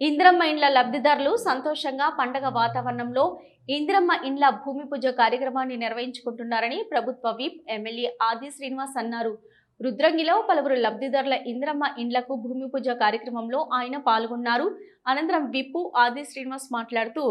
ఇంద్రమ్మ ఇండ్ల లబ్ధిదారులు సంతోషంగా పండగ వాతావరణంలో ఇంద్రమ్మ ఇండ్ల భూమి పూజ కార్యక్రమాన్ని నిర్వహించుకుంటున్నారని ప్రభుత్వ విప్ ఎమ్మెల్యే ఆది శ్రీనివాస్ అన్నారు. రుద్రంగిలో పలువురు లబ్ధిదారుల ఇంద్రమ్మ ఇండ్లకు భూమి పూజ కార్యక్రమంలో ఆయన పాల్గొన్నారు. అనంతరం విప్పు ఆది శ్రీనివాస్ మాట్లాడుతూ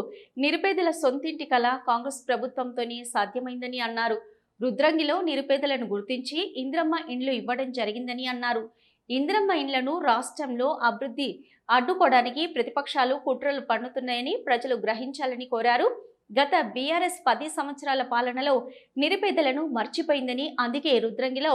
నిరుపేదల సొంతింటి కళ కాంగ్రెస్ ప్రభుత్వంతోనే సాధ్యమైందని అన్నారు. రుద్రంగిలో నిరుపేదలను గుర్తించి ఇంద్రమ్మ ఇండ్లు ఇవ్వడం జరిగిందని అన్నారు. ఇంద్రమ్మ ఇండ్లను రాష్ట్రంలో అభివృద్ధి అడ్డుకోవడానికి ప్రతిపక్షాలు కుట్రలు పన్నుతున్నాయని ప్రజలు గ్రహించాలని కోరారు. గత బీఆర్ఎస్ పది సంవత్సరాల పాలనలో నిరుపేదలను మర్చిపోయిందని అందుకే రుద్రంగిలో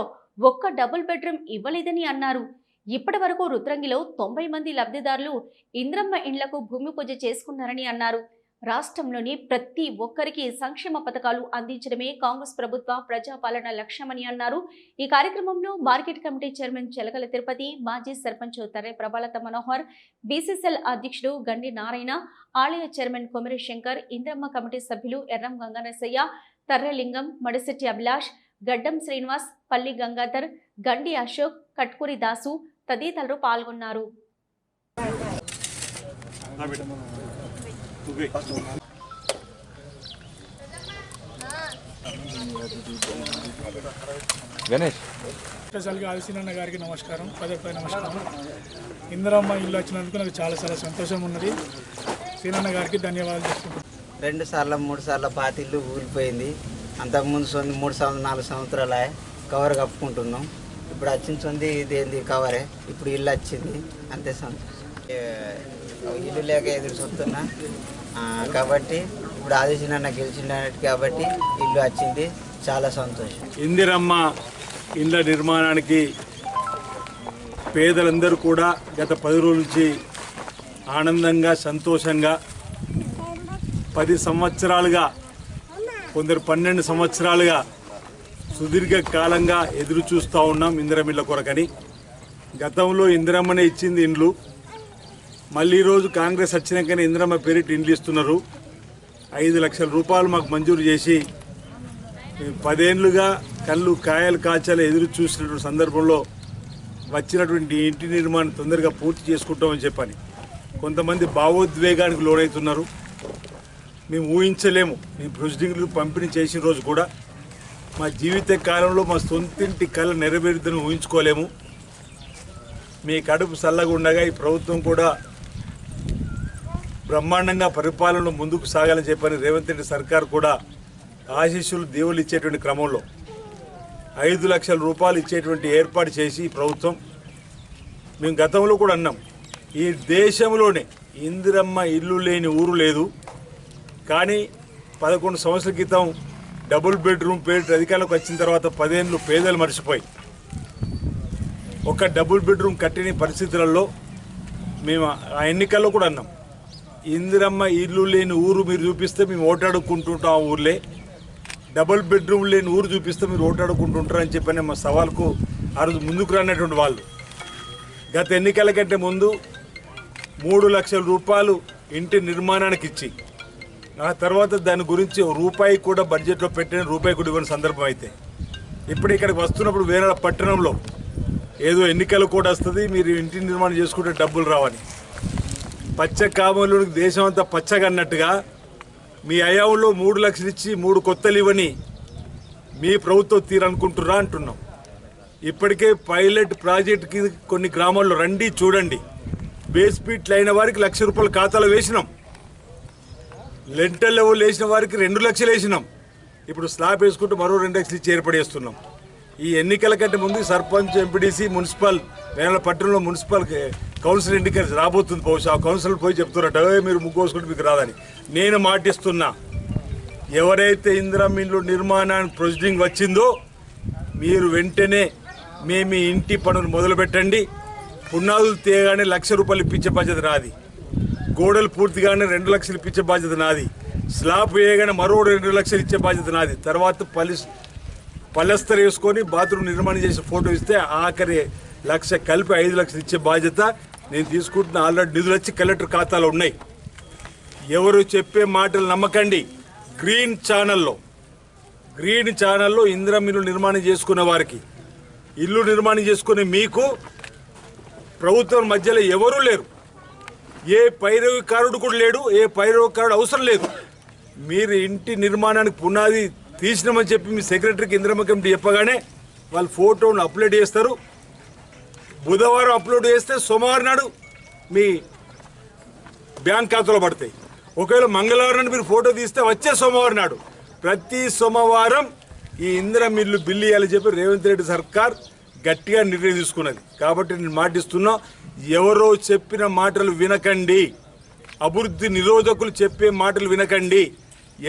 ఒక్క డబుల్ బెడ్రూమ్ ఇవ్వలేదని అన్నారు. ఇప్పటి వరకు రుద్రంగిలో తొంభై మంది లబ్ధిదారులు ఇంద్రమ్మ ఇండ్లకు భూమి పూజ చేసుకున్నారని అన్నారు. రాష్ట్రంలోని ప్రతి ఒక్కరికి సంక్షేమ పథకాలు అందించడమే కాంగ్రెస్ ప్రభుత్వ ప్రజాపాలన లక్ష్యమని అన్నారు. ఈ కార్యక్రమంలో market committee chairman Chelakala Tirupati మాజీ సర్పంచ్ తరే ప్రభాలత మనోహర్ బీసీసీఎల్ అధ్యక్షుడు గండి నారాయణ ఆలయ చైర్మన్ కొమిరి శంకర్ ఇంద్రమ్మ కమిటీ సభ్యులు ఎర్రం గంగనసయ్య తర్రెలింగం మడిశెట్టి అభిలాష్ గడ్డం శ్రీనివాస్ పల్లి గంగాధర్ గండి అశోక్ కట్కూరి దాసు తదితరులు పాల్గొన్నారు. గణేష్. స్పెషల్గా ఆదిశీనన్న గారికి నమస్కారం పదే పదే నమస్కారం. ఇందిరమ్మ ఇల్లు వచ్చినందుకు నాకు చాలా చాలా సంతోషం ఉన్నది. సీనన్న గారికి ధన్యవాదాలు చెప్పుకుంటున్నాను రెండు సార్లు మూడు సార్లు పాతిల్లు ఊరిపోయింది. అంతకుముందు సొంది మూడు సంవత్సరాలు నాలుగు సంవత్సరాలు ఆయే కవర్ కప్పుకుంటున్నాం. ఇప్పుడు వచ్చిన సొంది ఇది ఏంది కవరే ఇప్పుడు ఇల్లు వచ్చింది. అంతే సంతోషం. ఇల్లు లేక ఎదురు చూస్తున్నా. కాబట్టి ఇప్పుడు ఆదిశీనన్న గెలిచిండన్నట్టు కాబట్టి ఇల్లు వచ్చింది. చాలా సంతోషం. ఇందిరమ్మ ఇళ్ళ నిర్మాణానికి పేదలందరూ కూడా గత పది రోజుల నుంచి ఆనందంగా సంతోషంగా పది సంవత్సరాలుగా కొందరు పన్నెండు సంవత్సరాలుగా సుదీర్ఘ కాలంగా ఎదురు చూస్తూ ఉన్నాం ఇందిరమిళ్ళ కొరకని. గతంలో ఇందిరమ్మనే ఇచ్చింది ఇండ్లు. మళ్ళీ ఈరోజు కాంగ్రెస్ వచ్చినాకనే ఇందిరమ్మ పేరిట్ ఇండ్లు ఇస్తున్నారు. ఐదు లక్షల రూపాయలు మాకు మంజూరు చేసి మేము పదేళ్ళుగా కళ్ళు కాయలు కాచాలు ఎదురు చూసినటువంటి సందర్భంలో వచ్చినటువంటి ఇంటి నిర్మాణం తొందరగా పూర్తి చేసుకుంటామని చెప్పని కొంతమంది భావోద్వేగానికి లోనవుతున్నారు మేము ఊహించలేము. మేము ప్రొసీడింగ్లు పంపిణీ చేసిన రోజు కూడా మా జీవిత కాలంలో మా సొంతింటి కళ నెరవేరుద్దని ఊహించుకోలేము. మీ కడుపు చల్లగా ఉండగా ఈ ప్రభుత్వం కూడా బ్రహ్మాండంగా పరిపాలనలో ముందుకు సాగాలని చెప్పని రేవంత్ రెడ్డి సర్కార్ కూడా ఆశీస్సులు దేవుళ్ళు ఇచ్చేటువంటి క్రమంలో ఐదు లక్షల రూపాయలు ఇచ్చేటువంటి ఏర్పాటు చేసి ప్రభుత్వం మేము గతంలో కూడా అన్నాం. ఈ దేశంలోనే ఇందిరమ్మ ఇల్లు లేని ఊరు లేదు. కానీ పదకొండు సంవత్సరాల క్రితం డబుల్ బెడ్రూమ్ పేరు అధికారంలోకి వచ్చిన తర్వాత పదేళ్ళు పేదలు మర్చిపోయి ఒక డబుల్ బెడ్రూమ్ కట్టిన పరిస్థితులలో మేము ఆ ఎన్నికల్లో కూడా అన్నాం. ఇందిరమ్మ ఇల్లు లేని ఊరు మీరు చూపిస్తే మేము ఓటాడుకుంటుంటాం ఆ ఊర్లే. డబుల్ బెడ్రూమ్ లేని ఊరు చూపిస్తే మీరు ఓటాడుకుంటుంటారని చెప్పని మా సవాల్కు ఆ రోజు ముందుకు రానటువంటి వాళ్ళు. గత ఎన్నికల కంటే ముందు మూడు లక్షల రూపాయలు ఇంటి నిర్మాణానికి ఇచ్చి ఆ తర్వాత దాని గురించి రూపాయి కూడా బడ్జెట్లో పెట్టిన రూపాయి కూడా ఇవ్వని సందర్భం అయితే ఇప్పుడు ఇక్కడికి వస్తున్నప్పుడు వేరే పట్టణంలో ఏదో ఎన్నికలు కూడా వస్తుంది మీరు ఇంటి నిర్మాణం చేసుకుంటే డబ్బులు రావని. పచ్చ కామలోనికి దేశం అంతా పచ్చగా అన్నట్టుగా మీ అయాంలో మూడు లక్షలు ఇచ్చి మూడు కొత్తలు ఇవ్వని మీ ప్రభుత్వం తీరనుకుంటురా అంటున్నాం. ఇప్పటికే పైలట్ ప్రాజెక్ట్కి కొన్ని గ్రామాల్లో రండి చూడండి. బేస్ అయిన వారికి లక్ష రూపాయలు ఖాతాలో వేసినాం. లెంటల్ లెవెల్ వేసిన వారికి రెండు లక్షలు వేసినాం. ఇప్పుడు స్లాబ్ వేసుకుంటూ మరో రెండు లక్షలు ఇచ్చి ఏర్పడేస్తున్నాం ఈ ఎన్నికల కంటే ముందు సర్పంచ్ ఎంపీడీసీ మున్సిపల్ వేల పట్టణంలో మున్సిపల్ కౌన్సిల్ ఎన్నికలు రాబోతుంది బహుశా. ఆ కౌన్సిల్ పోయి చెప్తున్నట్టు మీరు ముగ్గోసుకుంటే మీకు రాదని. నేను మాటిస్తున్నా ఎవరైతే ఇందిరా మిల్లు నిర్మాణానికి ప్రొసీడింగ్ వచ్చిందో మీరు వెంటనే మేము మీ ఇంటి పనులు మొదలుపెట్టండి. పునాదులు తీయగానే లక్ష రూపాయలు ఇప్పించే బాధ్యత నాది. గోడలు పూర్తిగానే రెండు లక్షలు ఇప్పించే బాధ్యత నాది. స్లాబ్ వేయగానే మరో రెండు లక్షలు ఇచ్చే బాధ్యత నాది. తర్వాత పలి పలస్తర్ వేసుకొని బాత్రూమ్ నిర్మాణం చేసిన ఫోటో ఇస్తే ఆఖరి లక్ష కలిపి ఐదు లక్షలు ఇచ్చే బాధ్యత నేను తీసుకుంటున్న ఆల్రెడీ నిధులు వచ్చి కలెక్టర్ ఖాతాలో ఉన్నాయి. ఎవరు చెప్పే మాటలు నమ్మకండి. గ్రీన్ ఛానల్లో గ్రీన్ ఛానల్లో ఇందిరం ఇల్లు నిర్మాణం చేసుకునే వారికి ఇల్లు నిర్మాణం చేసుకునే మీకు ప్రభుత్వం మధ్యలో ఎవరూ లేరు. ఏ పైరవికారుడు కూడా లేడు ఏ పైరవికారుడు అవసరం లేదు. మీరు ఇంటి నిర్మాణానికి పునాది తీసినామని చెప్పి మీ సెక్రటరీకి ఇందిరమ్మ కమిటీ చెప్పగానే వాళ్ళు ఫోటోను అప్లోడ్ చేస్తారు. బుధవారం అప్లోడ్ చేస్తే సోమవారం నాడు మీ బ్యాంక్ ఖాతాలో పడతాయి. ఒకవేళ మంగళవారం నాడు మీరు ఫోటో తీస్తే వచ్చే సోమవారం నాడు. ప్రతి సోమవారం ఈ ఇంద్ర మిల్లు బిల్లు ఇవ్వాలని చెప్పి రేవంత్ రెడ్డి సర్కార్ గట్టిగా నిర్ణయం తీసుకున్నది. కాబట్టి నేను మాటిస్తున్నా ఎవరో చెప్పిన మాటలు వినకండి. అభివృద్ధి నిరోధకులు చెప్పే మాటలు వినకండి.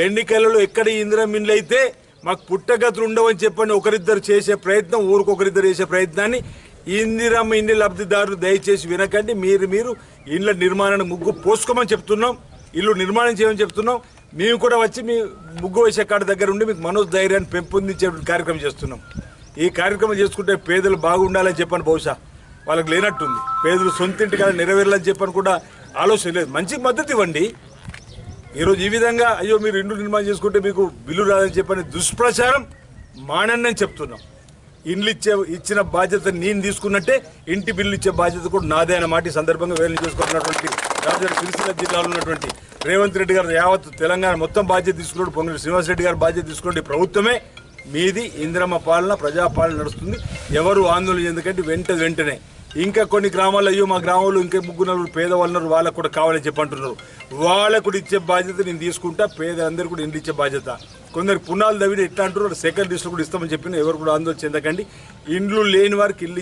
ఎన్నికలలో ఎక్కడ ఈ ఇందిరా మిల్లు అయితే మాకు పుట్టగతులు ఉండవని చెప్పని ఒకరిద్దరు చేసే ప్రయత్నం ఊరికొకరిద్దరు చేసే ప్రయత్నాన్ని ఇందిరమ్మ ఇంటి లబ్ధిదారులు దయచేసి వినకండి. మీరు మీరు ఇండ్ల నిర్మాణాన్ని ముగ్గు పోసుకోమని చెప్తున్నాం. ఇల్లు నిర్మాణం చేయమని చెప్తున్నాం. మేము కూడా వచ్చి మీ ముగ్గు వేసే కాడ దగ్గర ఉండి మీకు మనోధైర్యాన్ని పెంపొందించే కార్యక్రమం చేస్తున్నాం. ఈ కార్యక్రమం చేసుకుంటే పేదలు బాగుండాలని చెప్పని బహుశా వాళ్ళకి లేనట్టుంది. పేదలు సొంత ఇంటి కదా నెరవేరాలని చెప్పని కూడా ఆలోచన లేదు. మంచి మద్దతు ఇవ్వండి. ఈరోజు ఈ విధంగా అయ్యో మీరు ఇండ్లు నిర్మాణం చేసుకుంటే మీకు బిల్లు రాదని చెప్పని దుష్ప్రచారం మానని చెప్తున్నాం. ఇండ్లు ఇచ్చే ఇచ్చిన బాధ్యత నేను తీసుకున్నట్టే ఇంటి బిల్లు ఇచ్చే బాధ్యత కూడా నాదే అన్నమాట ఈ సందర్భంగా వేలు చేసుకుంటున్నటువంటి రాజధాని సిరిసిల్ల జిల్లాలో ఉన్నటువంటి రేవంత్ రెడ్డి గారు యావత్ తెలంగాణ మొత్తం బాధ్యత తీసుకున్నాడు. పొంగలి శ్రీనివాస్ రెడ్డి గారు బాధ్యత తీసుకోండి ప్రభుత్వమే. మీది ఇంద్రమ్మ పాలన ప్రజాపాలన నడుస్తుంది. ఎవరు ఆందోళన ఎందుకంటే వెంట వెంటనే. ఇంకా కొన్ని గ్రామాల్లో అయ్యో మా గ్రామంలో ఇంకా ముగ్గురు నలుగురు పేదవాళ్ళు ఉన్నారు వాళ్ళకు కూడా కావాలని చెప్పంటున్నారు వాళ్ళకు కూడా ఇచ్చే బాధ్యత నేను తీసుకుంటా పేదలందరూ కూడా ఇంటిచ్చే బాధ్యత. కొందరు పునాలు దవిడి ఎట్లా అంటారు సెకండ్ లిస్టులు కూడా ఇస్తామని చెప్పిన ఎవరు కూడా ఆందోళన చెందకండి. ఇండ్లు లేని వారికి ఇల్లు